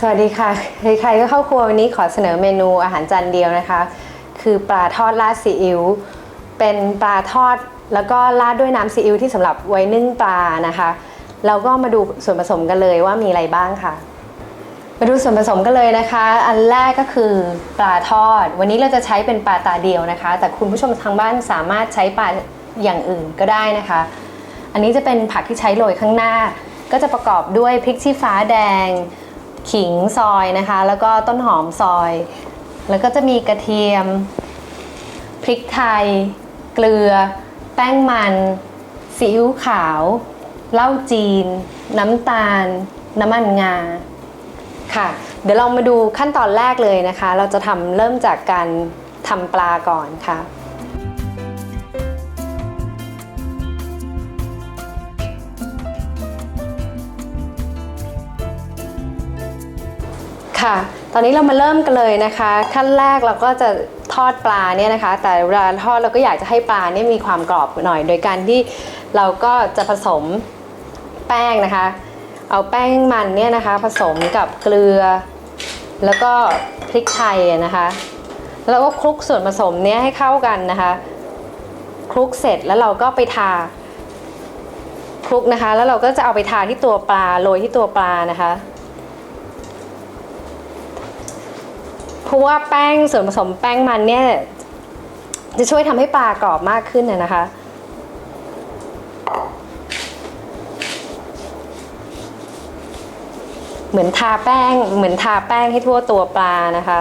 สวัสดีค่ะใครๆก็เข้าครัววันนี้ขอเสนอเมนูอาหารจานเดียวนะคะ คือปลาทอดราดซีอิ๊วเป็นปลาทอดแล้วก็ราดด้วยน้ำซีอิ๊วที่สำหรับไว้นึ่งปลานะคะ เราก็มาดูส่วนผสมกันเลยว่ามีอะไรบ้างค่ะ มาดูส่วนผสมกันเลยนะคะ อันแรกก็คือปลาทอด วันนี้เราจะใช้เป็นปลาตาเดียวนะคะ แต่คุณผู้ชมทางบ้านสามารถใช้ปลาอย่างอื่นก็ได้นะคะ อันนี้จะเป็นผักที่ใช้โรยข้างหน้า ก็จะประกอบด้วยพริกชี้ฟ้าแดง ขิงซอยนะคะ แล้วก็ต้นหอมซอย แล้วก็จะมีกระเทียม พริกไทย เกลือ แป้งมันซีอิ๊วขาวเหล้าจีน น้ำตาล น้ำมันงาค่ะ เดี๋ยวเรามาดูขั้นตอนแรกเลยนะคะ เราจะทำเริ่มจากการทำปลาก่อนค่ะ ค่ะ ตอนนี้เรามาเริ่มกันเลยนะคะ ขั้นแรกเราก็จะทอดปลาเนี่ยนะคะ แต่เวลาทอดเราก็อยากจะให้ปลาเนี่ยมีความกรอบหน่อย โดยการที่เราก็จะผสมแป้งนะคะ เอาแป้งมันเนี่ยนะคะ ผสมกับเกลือ แล้วก็พริกไทยนะคะ แล้วก็คลุกส่วนผสมเนี้ยให้เข้ากันนะคะ คลุกเสร็จแล้วเราก็ไปทาคลุกนะคะ แล้วเราก็จะเอาไปทาที่ตัวปลาโรยที่ตัวปลานะคะ เพราะว่าแป้งส่วนผสมแป้งมันเนี่ย จะช่วยทำให้ปลากรอบมากขึ้นน่ะนะคะ เหมือนทาแป้งเหมือนทาแป้งให้ทั่วตัวปลานะคะ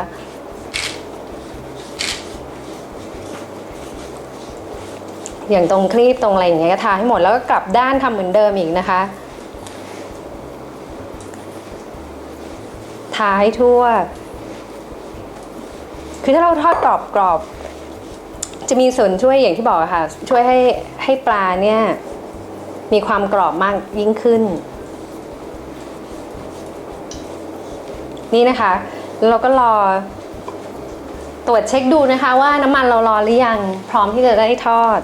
อย่างตรงคลีบตรงอะไรอย่างเงี้ยก็ทาให้หมดแล้วก็กลับด้านทำเหมือนเดิมอีกนะคะ ทาให้ทั่ว คือถ้าเราทอดกรอบกรอบๆจะมีส่วนช่วยอย่างที่บอกค่ะ ช่วยให้ให้ปลาเนี่ยมีความกรอบมากยิ่งขึ้น นี่นะคะ เราก็รอ ตรวจเช็คดูนะคะ ว่าน้ำมันเรารอหรือยัง พร้อมที่จะได้ทอด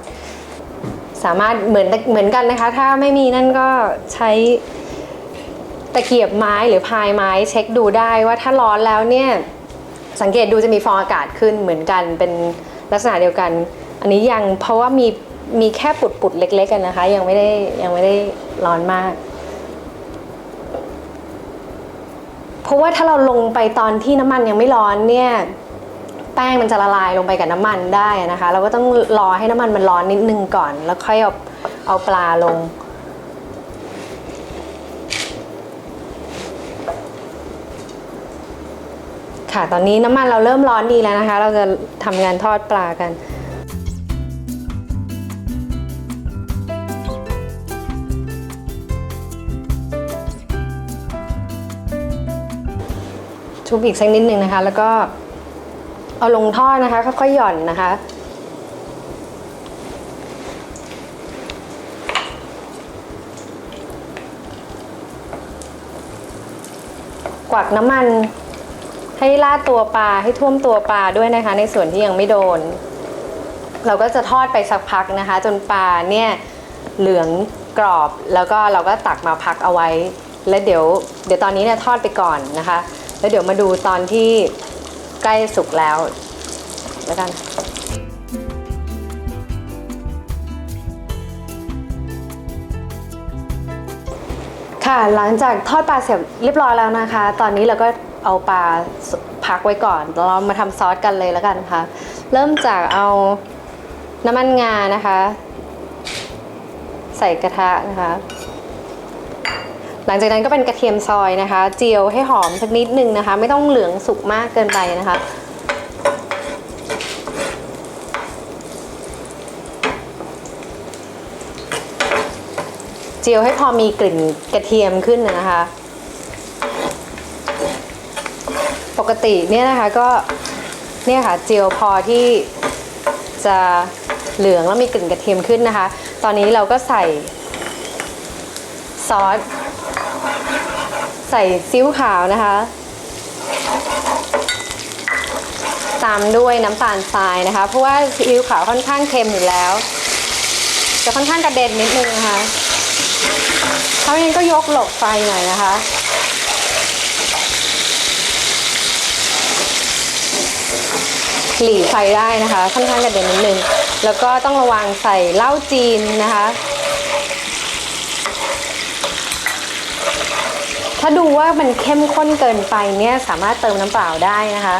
สามารถเหมือนเหมือนกันนะคะ ถ้าไม่มีนั่นก็ใช้ตะเกียบไม้หรือพายไม้เช็คดูได้ว่าถ้าร้อนแล้วเนี่ย สังเกตดูจะมีฟองอากาศขึ้นเหมือนกันเป็นลักษณะเดียวกัน อันนี้ยังเพราะว่ามีมีแค่ปุดปุดๆเล็ก ๆ กันนะคะ ยังไม่ได้ยังไม่ได้ร้อนมาก เพราะว่าถ้าเราลงไปตอนที่น้ำมันยังไม่ร้อนเนี่ยแป้งมันจะละลายลงไปกับน้ำมันได้นะคะ เราก็ต้องรอให้น้ำมันมันร้อนนิดนึงก่อน แล้วค่อยเอาเอาปลาลง ค่ะ ตอนนี้น้ำมันเราเริ่มร้อนดีแล้วนะคะ เราจะทำงานทอดปลากันชุบอีกสักนิดนึงนะคะ แล้วก็เอาลงทอดนะคะค่อยๆหย่อนนะคะ กวักน้ำมัน ให้ราดตัวปลาให้ท่วมตัวปลาด้วยนะคะ ในส่วนที่ยังไม่โดน เราก็จะทอดไปสักพักนะคะ จนปลาเนี่ยเหลืองกรอบแล้วก็เราก็ตักมาพักเอาไว้ แล้วเดี๋ยวเดี๋ยวตอนนี้เนี่ยทอดไปก่อนนะคะ แล้วเดี๋ยวมาดูตอนที่ใกล้สุกแล้วแล้วกันค่ะหลังจากทอดปลาเสร็จเรียบร้อยแล้วนะคะ ตอนนี้เราก็ เอาปลาพักไว้ก่อนเรามาทำซอสกันเลยแล้วกันค่ะ เริ่มจากเอาน้ำมันงานะคะ ใส่กระทะนะคะ หลังจากนั้นก็เป็นกระเทียมซอยนะคะ เจียวให้หอมสักนิดนึงนะคะ ไม่ต้องเหลืองสุกมากเกินไปนะคะเจียวให้พอมีกลิ่นกระเทียมขึ้นนะคะ ปกติเนี่ยนะคะก็เนี่ยค่ะเจียวพอที่จะเหลืองแล้วมีกลิ่นกระเทียมขึ้นนะคะ ตอนนี้เราก็ใส่ซอสใส่ซีอิ๊วขาวนะคะ ตามด้วยน้ำตาลทรายนะคะ เพราะว่าซีอิ๊วขาวค่อนข้างเค็มอยู่แล้ว จะค่อนข้างกระเด็นนิดนึงนะคะถ้าไม่งั้ก็ยกหลบไฟหน่อยนะคะ หลีไฟได้นะคะ ค่อนข้างกระเด็นนิดนึง แล้วก็ต้องระวังใส่เหล้าจีนนะคะ ถ้าดูว่ามันเข้มข้นเกินไปเนี่ยสามารถเติมน้ำเปล่าได้นะคะ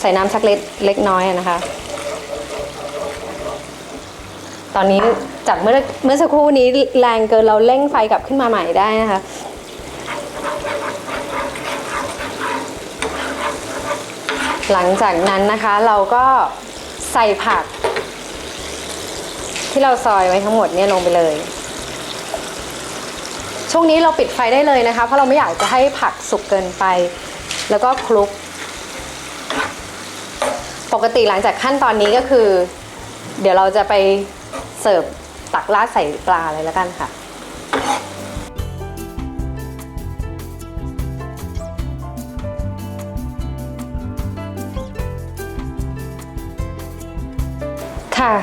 ใส่น้ำสักเล็กเล็กน้อยนะคะ ตอนนี้จากเมื่อเมื่อสักครู่นี้แรงเกินเราเร่งไฟกลับขึ้นมาใหม่ได้นะคะ หลังจากนั้นนะคะเราก็ใส่ผัก ที่เราซอยไว้ทั้งหมดเนี่ยลงไปเลย ช่วงนี้เราปิดไฟได้เลยนะคะ เพราะเราไม่อยากจะให้ผักสุกเกินไป แล้วก็คลุก ปกติหลังจากขั้นตอนนี้ก็คือ เดี๋ยวเราจะไปเสิร์ฟตักราดใส่ปลาเลยแล้วกันค่ะ ค่ะ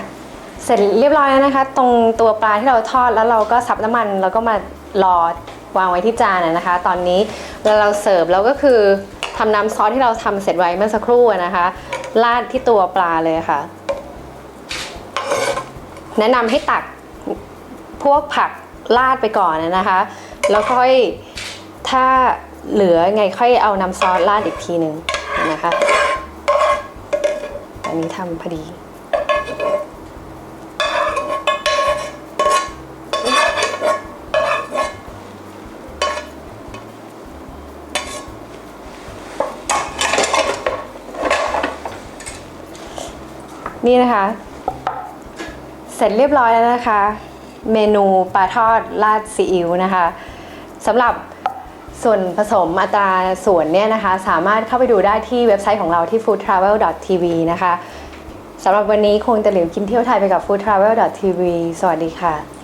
เสร็จเรียบร้อยแล้วนะคะ ตรงตัวปลาที่เราทอดแล้วเราก็ซับน้ำมันแล้วก็มารอวางไว้ที่จานนะคะ ตอนนี้เวลาเราเสิร์ฟเราก็คือทำน้ำซอสที่เราทำเสร็จไว้เมื่อสักครู่นะคะราดที่ตัวปลาเลยค่ะ แนะนำให้ตักพวกผักราดไปก่อนนะคะ แล้วค่อยถ้าเหลือไงค่อยเอาน้ำซอสราดอีกทีหนึ่งนะคะ อันนี้ทำพอดี นี่นะคะ เสร็จเรียบร้อยแล้วนะคะ เมนูปลาทอดราดซีอิ๊วนะคะสำหรับส่วนผสมอัตราส่วนเนี่ยนะคะ สามารถเข้าไปดูได้ที่เว็บไซต์ของเราที่ foodtravel.tv นะคะ สำหรับวันนี้คงจะเหลืมกินเที่ยวไทยไปกับ foodtravel.tv สวัสดีค่ะ